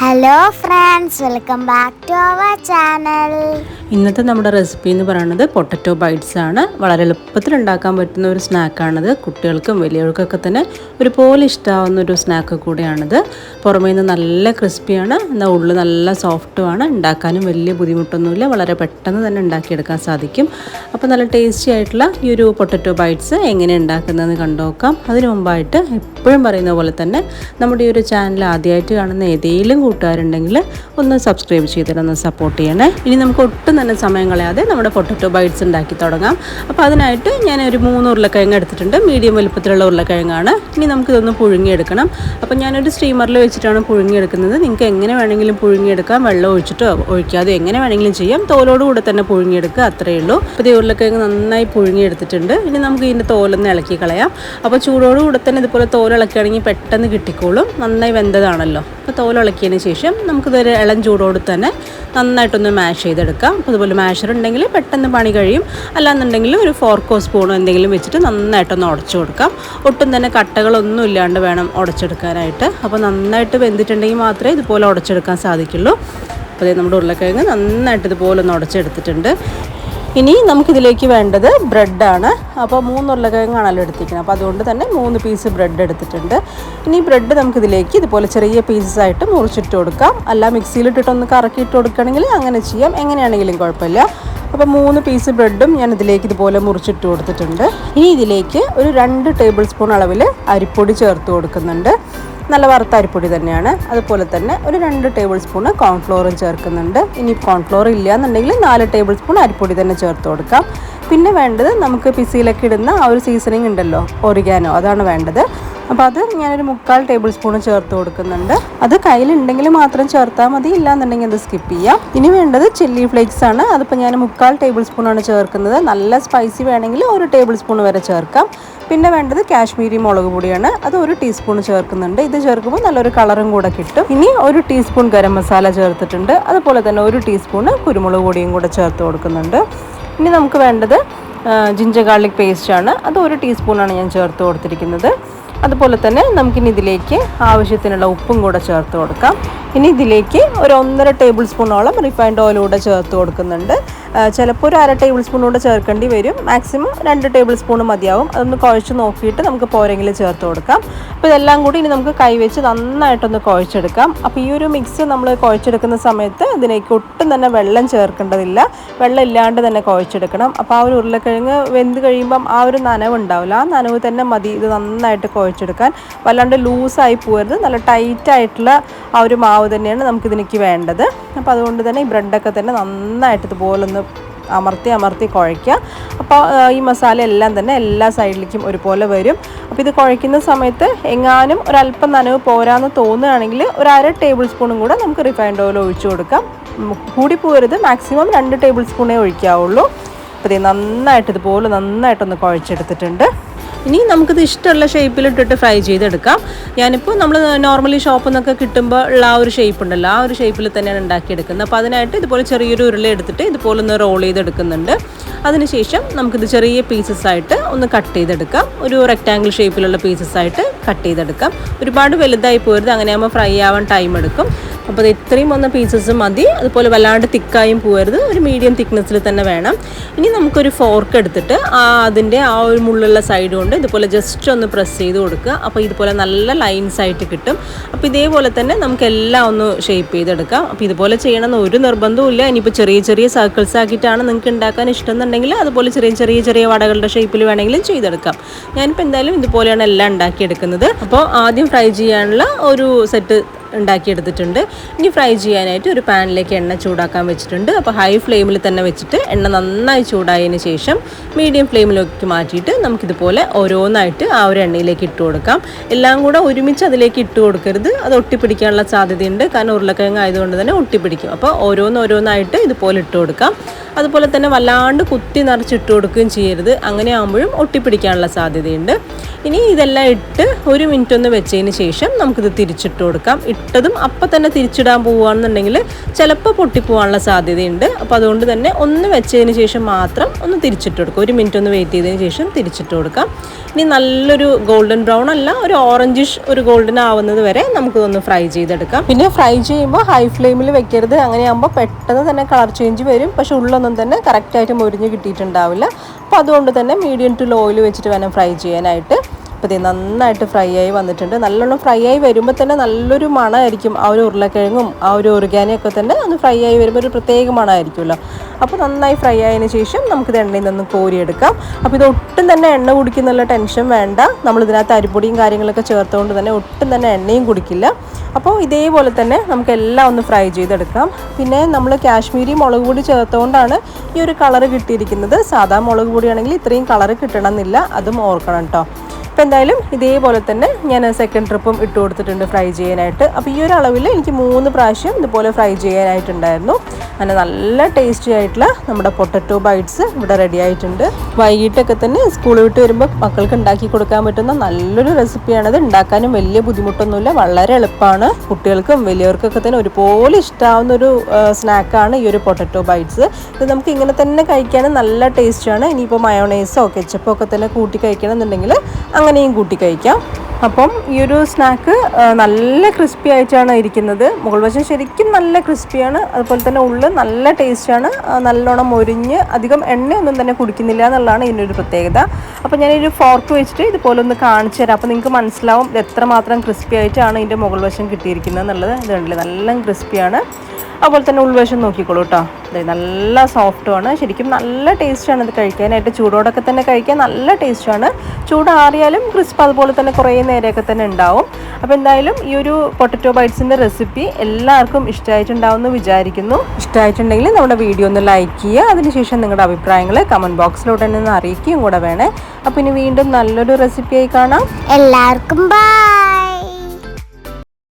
Hello friends welcome back to our channel ഇന്നത്തെ നമ്മുടെ recipe എന്ന് പറയുന്നത് പൊട്ടറ്റോ ബൈറ്റ്സ് ആണ്. വളരെ എളുപ്പത്തിൽ ഉണ്ടാക്കാൻ പറ്റുന്ന ഒരു സ്നാക്കാണിത് കുട്ടികൾക്കും വലിയവർക്കൊക്കെ തന്നെ ഒരുപോലെ ഇഷ്ടമാവുന്ന ഒരു സ്നാക്ക് കൂടിയാണിത്. പുറമേ നിന്ന് നല്ല ക്രിസ്പിയാണ് എന്നാൽ ഉള്ളിൽ നല്ല സോഫ്റ്റുമാണ് ഉണ്ടാക്കാനും വലിയ ബുദ്ധിമുട്ടൊന്നുമില്ല. വളരെ പെട്ടെന്ന് തന്നെ ഉണ്ടാക്കിയെടുക്കാൻ സാധിക്കും. അപ്പോൾ നല്ല ടേസ്റ്റി ആയിട്ടുള്ള ഈ ഒരു പൊട്ടറ്റോ ബൈറ്റ്സ് എങ്ങനെ ഉണ്ടാക്കുന്നതെന്ന് കണ്ടുനോക്കാം. അതിനു മുമ്പായിട്ട് എപ്പോഴും പറയുന്ന പോലെ തന്നെ നമ്മുടെ ഈ ഒരു ചാനൽ ആദ്യമായിട്ട് കാണുന്ന ഏതെങ്കിലും കൂട്ടുകാരുണ്ടെങ്കിൽ ഒന്ന് സബ്സ്ക്രൈബ് ചെയ്തിട്ടൊന്ന് സപ്പോർട്ട് ചെയ്യണേ. ഇനി നമുക്ക് ഒട്ടും തന്നെ സമയം കളയാതെ നമ്മുടെ പൊട്ടറ്റോ ബൈറ്റ്സ് ഉണ്ടാക്കി തുടങ്ങാം. അപ്പോൾ അതിനായിട്ട് ഞാൻ ഒരു മൂന്ന് ഉരുളക്കിഴങ്ങ് എടുത്തിട്ടുണ്ട്. മീഡിയം വലുപ്പത്തിലുള്ള ഉരുളക്കിഴങ്ങാണ്. ഇനി നമുക്കിതൊന്ന് പുഴുങ്ങിയെടുക്കണം. അപ്പോൾ ഞാനൊരു സ്റ്റീമറിൽ വെച്ചിട്ടാണ് പുഴുങ്ങിയെടുക്കുന്നത്. നിങ്ങൾക്ക് എങ്ങനെ വേണമെങ്കിലും പുഴുങ്ങിയെടുക്കാം. വെള്ളം ഒഴിച്ചിട്ടോ ഒഴിക്കാതെ എങ്ങനെ വേണമെങ്കിലും ചെയ്യാം. തോലോട് കൂടെ തന്നെ പുഴുങ്ങിയെടുക്കുക അത്രയേ ഉള്ളൂ. അപ്പോൾ ഈ ഉരുളക്കിഴങ്ങ് നന്നായി പുഴുങ്ങിയെടുത്തിട്ടുണ്ട്. ഇനി നമുക്ക് ഇതിന്റെ തോലൊന്ന് ഇളക്കി കളയാം. അപ്പോൾ ചൂടോടുകൂടെ തന്നെ ഇതുപോലെ തോലിളക്കുകയാണെങ്കിൽ പെട്ടെന്ന് കിട്ടിക്കോളും. നന്നായി വെന്തതാണല്ലോ. അപ്പോൾ തോൽ ഇളക്കിയതിന് ശേഷം നമുക്കിതൊരു ഇളം ചൂടോട് തന്നെ നന്നായിട്ടൊന്ന് മാഷ് ചെയ്തെടുക്കാം. അപ്പോൾ അതുപോലെ മാഷർ ഉണ്ടെങ്കിൽ പെട്ടെന്ന് പണി കഴിയും. അല്ലാന്നുണ്ടെങ്കിൽ ഒരു ഫോർക്കോ സ്പൂണോ എന്തെങ്കിലും വെച്ചിട്ട് നന്നായിട്ടൊന്ന് ഉടച്ചു കൊടുക്കാം. ഒട്ടും തന്നെ കട്ടകളൊന്നും ഇല്ലാണ്ട് വേണം ഉടച്ചെടുക്കാനായിട്ട്. അപ്പോൾ നന്നായിട്ട് വെന്തിട്ടുണ്ടെങ്കിൽ മാത്രമേ ഇതുപോലെ ഉടച്ചെടുക്കാൻ സാധിക്കുള്ളൂ. അപ്പോൾ നമ്മുടെ ഉരുളക്കിഴങ്ങ് നന്നായിട്ട് ഇതുപോലെ ഒന്ന് ഉടച്ചെടുത്തിട്ടുണ്ട്. ഇനി നമുക്കിതിലേക്ക് വേണ്ടത് ബ്രെഡാണ്. അപ്പോൾ മൂന്ന് ഉരുളക്കിഴങ്ങാണല്ലോ എടുത്തിരിക്കുന്നത്. അപ്പോൾ അതുകൊണ്ട് തന്നെ മൂന്ന് പീസ് ബ്രെഡ് എടുത്തിട്ടുണ്ട്. ഇനി ബ്രെഡ് നമുക്കിതിലേക്ക് ഇതുപോലെ ചെറിയ പീസസ് ആയിട്ട് മുറിച്ചിട്ട് കൊടുക്കാം. അല്ല മിക്സിയിലിട്ടിട്ടൊന്ന് കറക്കിയിട്ട് കൊടുക്കുകയാണെങ്കിൽ അങ്ങനെ ചെയ്യാം. എങ്ങനെയാണെങ്കിലും കുഴപ്പമില്ല. അപ്പോൾ മൂന്ന് പീസ് ബ്രെഡും ഞാൻ ഇതിലേക്ക് ഇതുപോലെ മുറിച്ചിട്ട് കൊടുത്തിട്ടുണ്ട്. ഇനി ഇതിലേക്ക് ഒരു രണ്ട് ടേബിൾ സ്പൂൺ അളവിൽ അരിപ്പൊടി ചേർത്ത് കൊടുക്കുന്നുണ്ട്. നല്ല വറുത്ത അരിപ്പൊടി തന്നെയാണ്. അതുപോലെ തന്നെ ഒരു രണ്ട് ടേബിൾ സ്പൂൺ കോൺഫ്ലോറും ചേർക്കുന്നുണ്ട്. ഇനി കോൺഫ്ലോർ ഇല്ല എന്നുണ്ടെങ്കിൽ നാല് ടേബിൾ സ്പൂൺ അരിപ്പൊടി തന്നെ ചേർത്ത് കൊടുക്കാം. പിന്നെ വേണ്ടത് നമുക്ക് പിസിയിലൊക്കെ ഇടുന്ന ആ ഒരു സീസണിങ് ഉണ്ടല്ലോ ഒറിഗാനോ അതാണ് വേണ്ടത്. അപ്പോൾ അത് ഞാനൊരു മുക്കാൽ ടേബിൾ സ്പൂൺ ചേർത്ത് കൊടുക്കുന്നുണ്ട്. അത് കയ്യിലുണ്ടെങ്കിൽ മാത്രം ചേർത്താൽ മതി ഇല്ലാന്നുണ്ടെങ്കിൽ അത് സ്കിപ്പ് ചെയ്യാം. ഇനി വേണ്ടത് ചില്ലി ഫ്ലേക്സ് ആണ്. അതിപ്പോൾ ഞാൻ മുക്കാൽ ടേബിൾ സ്പൂണാണ് ചേർക്കുന്നത്. നല്ല സ്പൈസി വേണമെങ്കിൽ ഒരു ടേബിൾ സ്പൂൺ വരെ ചേർക്കാം. പിന്നെ വേണ്ടത് കാശ്മീരി മുളക് പൊടിയാണ്. അത് ഒരു ടീസ്പൂൺ ചേർക്കുന്നുണ്ട്. ഇത് ചേർക്കുമ്പോൾ നല്ലൊരു കളറും കൂടെ കിട്ടും. ഇനി ഒരു ടീസ്പൂൺ ഗരം മസാല ചേർത്തിട്ടുണ്ട്. അതുപോലെ തന്നെ ഒരു ടീസ്പൂൺ കുരുമുളക് പൊടിയും കൂടെ ചേർത്ത് കൊടുക്കുന്നുണ്ട്. ഇനി നമുക്ക് വേണ്ടത് ജിഞ്ചർ ഗാർലിക് പേസ്റ്റാണ് അത് ഒരു ടീസ്പൂണാണ് ഞാൻ ചേർത്ത് കൊടുത്തിരിക്കുന്നത്. അതുപോലെ തന്നെ നമുക്കിനി ഇതിലേക്ക് ആവശ്യത്തിനുള്ള ഉപ്പും കൂടെ ചേർത്ത് കൊടുക്കാം. ഇനി ഇതിലേക്ക് ഒരു ഒന്നര ടേബിൾ സ്പൂണോളം റിഫൈൻഡ് ഓയിൽ കൂടെ ചേർത്ത് കൊടുക്കുന്നുണ്ട്. ചിലപ്പോൾ ഒരു അര ടേബിൾ സ്പൂൺ കൂടെ ചേർക്കേണ്ടി വരും. മാക്സിമം രണ്ട് ടേബിൾ സ്പൂൺ മതിയാവും. അതൊന്ന് കുഴച്ച് നോക്കിയിട്ട് നമുക്ക് പോരെങ്കിൽ ചേർത്ത് കൊടുക്കാം. അപ്പോൾ ഇതെല്ലാം കൂടി ഇനി നമുക്ക് കൈവച്ച് നന്നായിട്ടൊന്ന് കുഴച്ചെടുക്കാം. അപ്പോൾ ഈ ഒരു മിക്സ് നമ്മൾ കുഴച്ചെടുക്കുന്ന സമയത്ത് ഇതിലേക്ക് ഒട്ടും തന്നെ വെള്ളം ചേർക്കേണ്ടതില്ല. വെള്ളം ഇല്ലാണ്ട് തന്നെ കുഴച്ചെടുക്കണം. അപ്പോൾ ആ ഒരു ഉരുളക്കിഴങ്ങ് വെന്ത് കഴിയുമ്പം ആ ഒരു നനവ് ഉണ്ടാവില്ല. ആ നനവ് തന്നെ മതി ഇത് നന്നായിട്ട് കുഴച്ചെടുക്കാൻ. വല്ലാണ്ട് ലൂസായി പോകരുത്. നല്ല ടൈറ്റായിട്ടുള്ള ആ ഒരു മാവ് തന്നെയാണ് നമുക്കിതിനേക്ക് വേണ്ടത്. അപ്പോൾ അതുകൊണ്ട് തന്നെ ഈ ബ്രെഡൊക്കെ തന്നെ നന്നായിട്ട് ഇതുപോലൊന്ന് അമർത്തി അമർത്തി കുഴയ്ക്കുക. അപ്പോൾ ഈ മസാല എല്ലാം തന്നെ എല്ലാ സൈഡിലേക്കും ഒരുപോലെ വരും. അപ്പോൾ ഇത് കുഴയ്ക്കുന്ന സമയത്ത് എങ്ങാനും ഒരല്പം നനവ് പോരാന്ന് തോന്നുകയാണെങ്കിൽ ഒരു അര ടേബിൾ സ്പൂണും കൂടെ നമുക്ക് റിഫൈൻഡ് ഓയിൽ ഒഴിച്ചു കൊടുക്കാം. കൂടി പോരുത് മാക്സിമം രണ്ട് ടേബിൾ സ്പൂണേ ഒഴിക്കാവുള്ളൂ. അപ്പോൾ ഇത് നന്നായിട്ട് ഇതുപോലെ നന്നായിട്ടൊന്ന് കുഴച്ചെടുത്തിട്ടുണ്ട്. ഇനി നമുക്കിത് ഇഷ്ടമുള്ള ഷേപ്പിലിട്ടിട്ട് ഫ്രൈ ചെയ്തെടുക്കാം. ഞാനിപ്പോൾ നമ്മൾ നോർമലി ഷോപ്പിൽ നിന്നൊക്കെ കിട്ടുമ്പോൾ ഉള്ള ആ ഒരു ഷേപ്പ് ഉണ്ടല്ലോ ആ ഒരു ഷേപ്പിൽ തന്നെയാണ് ഉണ്ടാക്കിയെടുക്കുന്നത്. അപ്പോൾ അതിനായിട്ട് ഇതുപോലെ ചെറിയൊരു ഉരുള എടുത്തിട്ട് ഇതുപോലെ ഒന്ന് റോൾ ചെയ്തെടുക്കുന്നുണ്ട്. അതിനുശേഷം നമുക്കിത് ചെറിയ പീസസ് ആയിട്ട് ഒന്ന് കട്ട് ചെയ്തെടുക്കാം. ഒരു റെക്റ്റാങ്കിൾ ഷേപ്പിലുള്ള പീസസ് ആയിട്ട് കട്ട് ചെയ്തെടുക്കാം. ഒരുപാട് വലുതായി പോരുത് അങ്ങനെയാകുമ്പോൾ ഫ്രൈ ആവാൻ ടൈം എടുക്കും. അപ്പോൾ ഇത്രയും വന്ന പീസസ് മതി. അതുപോലെ വല്ലാണ്ട് തിക്കായും പോകരുത് ഒരു മീഡിയം തിക്നെസ്സിൽ തന്നെ വേണം. ഇനി നമുക്കൊരു ഫോർക്ക് എടുത്തിട്ട് ആ അതിന്റെ ആ ഒരു മുള്ളുള്ള സൈഡ് കൊണ്ട് ഇതുപോലെ ജസ്റ്റ് ഒന്ന് പ്രസ് ചെയ്ത് കൊടുക്കുക. അപ്പോൾ ഇതുപോലെ നല്ല ലൈൻസ് ആയിട്ട് കിട്ടും. അപ്പോൾ ഇതേപോലെ തന്നെ നമുക്ക് എല്ലാം ഒന്ന് ഷേപ്പ് ചെയ്തെടുക്കാം. അപ്പോൾ ഇതുപോലെ ചെയ്യണമെന്ന് ഒരു നിർബന്ധവും ഇല്ല. ഇനിയിപ്പോൾ ചെറിയ ചെറിയ സർക്കിൾസ് ആക്കിയിട്ടാണ് നിങ്ങൾക്ക് ഉണ്ടാക്കാൻ ഇഷ്ടം എന്നുണ്ടെങ്കിൽ അതുപോലെ ചെറിയ ചെറിയ ചെറിയ വടകളുടെ ഷേപ്പിൽ വേണമെങ്കിലും ചെയ്തെടുക്കാം. ഞാനിപ്പോൾ എന്തായാലും ഇതുപോലെയാണ് എല്ലാം ഉണ്ടാക്കിയെടുക്കുന്നത്. അപ്പോൾ ആദ്യം ഫ്രൈ ചെയ്യാനുള്ള ഒരു സെറ്റ് ഉണ്ടാക്കിയെടുത്തിട്ടുണ്ട്. ഇനി ഫ്രൈ ചെയ്യാനായിട്ട് ഒരു പാനിലേക്ക് എണ്ണ ചൂടാക്കാൻ വെച്ചിട്ടുണ്ട്. അപ്പോൾ ഹൈ ഫ്ലെയിമിൽ തന്നെ വെച്ചിട്ട് എണ്ണ നന്നായി ചൂടായതിന് ശേഷം മീഡിയം ഫ്ലെയിമിലേക്ക് മാറ്റിയിട്ട് നമുക്കിതുപോലെ ഓരോന്നായിട്ട് ആ ഒരു എണ്ണയിലേക്ക് ഇട്ട് കൊടുക്കാം. എല്ലാം കൂടെ ഒരുമിച്ച് അതിലേക്ക് ഇട്ട് കൊടുക്കരുത്. അത് ഒട്ടിപ്പിടിക്കാനുള്ള സാധ്യതയുണ്ട്. കാരണം ഉരുളക്കിഴങ്ങ് ആയതുകൊണ്ട് തന്നെ ഒട്ടിപ്പിടിക്കും. അപ്പോൾ ഓരോന്നോരോന്നായിട്ട് ഇതുപോലെ ഇട്ട് കൊടുക്കാം. അതുപോലെ തന്നെ വല്ലാണ്ട് കുത്തി നിറച്ചിട്ട് കൊടുക്കുകയും ചെയ്യരുത്. അങ്ങനെ ആകുമ്പോഴും ഒട്ടിപ്പിടിക്കാനുള്ള സാധ്യതയുണ്ട്. ഇനി ഇതെല്ലാം ഇട്ട് ഒരു മിനിറ്റ് ഒന്ന് വെച്ചതിന് ശേഷം നമുക്കിത് തിരിച്ചിട്ട് കൊടുക്കാം. ഇട്ട് ഇട്ടതും അപ്പം തന്നെ തിരിച്ചിടാൻ പോവുകയാണെന്നുണ്ടെങ്കിൽ ചിലപ്പോൾ പൊട്ടിപ്പോവാനുള്ള സാധ്യതയുണ്ട്. അപ്പോൾ അതുകൊണ്ട് തന്നെ ഒന്ന് വെച്ചതിന് ശേഷം മാത്രം ഒന്ന് തിരിച്ചിട്ട് കൊടുക്കുക. ഒരു മിനിറ്റ് ഒന്ന് വെയിറ്റ് ചെയ്തതിന് ശേഷം തിരിച്ചിട്ട് കൊടുക്കാം ഇനി നല്ലൊരു ഗോൾഡൻ ബ്രൗൺ അല്ല ഒരു ഓറഞ്ചിഷ് ഒരു ഗോൾഡൻ ആവുന്നത് വരെ നമുക്കിതൊന്ന് ഫ്രൈ ചെയ്തെടുക്കാം. പിന്നെ ഫ്രൈ ചെയ്യുമ്പോൾ ഹൈ ഫ്ലെയിമിൽ വെക്കരുത്. അങ്ങനെയാകുമ്പോൾ പെട്ടെന്ന് തന്നെ കളർ ചേഞ്ച് വരും. പക്ഷേ ഉള്ളൊന്നും തന്നെ കറക്റ്റായിട്ട് മൊരിഞ്ഞ് കിട്ടിയിട്ടുണ്ടാവില്ല. അപ്പോൾ അതുകൊണ്ട് തന്നെ മീഡിയം ടു ലോയിൽ വെച്ചിട്ട് വേണം ഫ്രൈ ചെയ്യാനായിട്ട്. അപ്പോൾ നന്നായിട്ട് ഫ്രൈ ആയി വന്നിട്ടുണ്ട്. നല്ലോണം ഫ്രൈ ആയി വരുമ്പോൾ തന്നെ നല്ലൊരു മണമായിരിക്കും ആ ഒരു ഉരുളക്കിഴങ്ങും ആ ഒരു ഒറുഗാനയൊക്കെ തന്നെ ഒന്ന് ഫ്രൈ ആയി വരുമ്പോൾ ഒരു പ്രത്യേക മണമായിരിക്കുമല്ലോ അപ്പോൾ നന്നായി ഫ്രൈ ആയതിനു ശേഷം നമുക്കിത് എണ്ണയിൽ നിന്ന് കോരിയെടുക്കാം. അപ്പോൾ ഇത് ഒട്ടും തന്നെ എണ്ണ കുടിക്കുന്നുള്ള ടെൻഷൻ വേണ്ട. നമ്മൾ ഇതിനകത്ത് അരിപ്പൊടിയും കാര്യങ്ങളൊക്കെ ചേർത്തുകൊണ്ട് തന്നെ ഒട്ടും തന്നെ എണ്ണയും കുടിക്കില്ല. അപ്പോൾ ഇതേപോലെ തന്നെ നമുക്ക് എല്ലാം ഒന്ന് ഫ്രൈ ചെയ്തെടുക്കാം. പിന്നെ നമ്മൾ കാശ്മീരി മുളക് പൊടി ചേർത്തുകൊണ്ടാണ് ഈ ഒരു കളറ് കിട്ടിയിരിക്കുന്നത്. സാധാ മുളക് പൊടിയാണെങ്കിൽ ഇത്രയും കളറ് കിട്ടണമെന്നില്ല. അതും ഓർക്കണം കേട്ടോ അപ്പോൾ എന്തായാലും ഇതേപോലെ തന്നെ ഞാൻ സെക്കൻഡ് ട്രിപ്പും ഇട്ട് കൊടുത്തിട്ടുണ്ട് ഫ്രൈ ചെയ്യാനായിട്ട്. അപ്പോൾ ഈ ഒരു അളവിൽ എനിക്ക് മൂന്ന് പ്രാവശ്യം ഇതുപോലെ ഫ്രൈ ചെയ്യാനായിട്ടുണ്ടായിരുന്നു. അങ്ങനെ നല്ല ടേസ്റ്റി ആയിട്ടുള്ള നമ്മുടെ പൊട്ടറ്റോ ബൈറ്റ്സ് ഇവിടെ റെഡി ആയിട്ടുണ്ട്. വൈകിട്ടൊക്കെ തന്നെ സ്കൂളിൽ വിട്ട് വരുമ്പോൾ മക്കൾക്ക് ഉണ്ടാക്കി കൊടുക്കാൻ പറ്റുന്ന നല്ലൊരു റെസിപ്പിയാണത് ഉണ്ടാക്കാനും വലിയ ബുദ്ധിമുട്ടൊന്നുമില്ല. വളരെ എളുപ്പമാണ്. കുട്ടികൾക്കും വലിയവർക്കൊക്കെ തന്നെ ഒരുപോലെ ഇഷ്ടമാവുന്ന ഒരു സ്നാക്കാണ് ഈ ഒരു പൊട്ടറ്റോ ബൈറ്റ്സ് ഇത് നമുക്ക് ഇങ്ങനെ തന്നെ കഴിക്കാനും നല്ല ടേസ്റ്റാണ് ഇനിയിപ്പോൾ മയോണൈസോ കെച്ചപ്പോ ഒക്കെ തന്നെ കൂട്ടി കഴിക്കണം എന്നുണ്ടെങ്കിൽ അങ്ങനെയും കൂട്ടി കഴിക്കാം. അപ്പം ഈ ഒരു സ്നാക്ക് നല്ല ക്രിസ്പി ആയിട്ടാണ് ഇരിക്കുന്നത്. മുകൾ വശം ശരിക്കും നല്ല ക്രിസ്പിയാണ് അതുപോലെ തന്നെ ഉള്ളിൽ നല്ല ടേസ്റ്റാണ് നല്ലോണം മൊരിഞ്ഞ് അധികം എണ്ണയൊന്നും തന്നെ കുടിക്കുന്നില്ല എന്നുള്ളതാണ് ഇതിന്റെ ഒരു പ്രത്യേകത. അപ്പോൾ ഞാനൊരു ഫോർക്ക് വെച്ചിട്ട് ഇതുപോലെ ഒന്ന് കാണിച്ചു തരാം. അപ്പോൾ നിങ്ങൾക്ക് മനസ്സിലാവും എത്രമാത്രം ക്രിസ്പി ആയിട്ടാണ് ഇതിന്റെ മുകൾ വശം കിട്ടിയിരിക്കുന്നത് എന്നുള്ളത്. ഇതുണ്ടല്ലേ നല്ല ക്രിസ്പിയാണ് അതുപോലെ തന്നെ ഉൾവശം നോക്കിക്കോളൂ കേട്ടോ നല്ല സോഫ്റ്റുമാണ് ശരിക്കും നല്ല ടേസ്റ്റാണ് ഇത് കഴിക്കാനായിട്ട്. ചൂടോടൊക്കെ തന്നെ കഴിക്കാൻ നല്ല ടേസ്റ്റാണ് ചൂടാറിയാലും ക്രിസ്പ് അതുപോലെ തന്നെ കുറേ നേരമൊക്കെ തന്നെ ഉണ്ടാവും. അപ്പോൾ എന്തായാലും ഈ ഒരു പൊട്ടറ്റോ ബൈറ്റ്സിന്റെ റെസിപ്പി എല്ലാവർക്കും ഇഷ്ടമായിട്ടുണ്ടാവുമെന്ന് വിചാരിക്കുന്നു. ഇഷ്ടമായിട്ടുണ്ടെങ്കിൽ നമ്മുടെ വീഡിയോ ഒന്ന് ലൈക്ക് ചെയ്യുക. അതിനുശേഷം നിങ്ങളുടെ അഭിപ്രായങ്ങൾ കമന്റ് ബോക്സിലൂടെ ഒന്ന് അറിയിക്കുകയും കൂടെ വേണേ. അപ്പോൾ ഇനി വീണ്ടും നല്ലൊരു റെസിപ്പിയായി കാണാം. എല്ലാവർക്കും ബൈ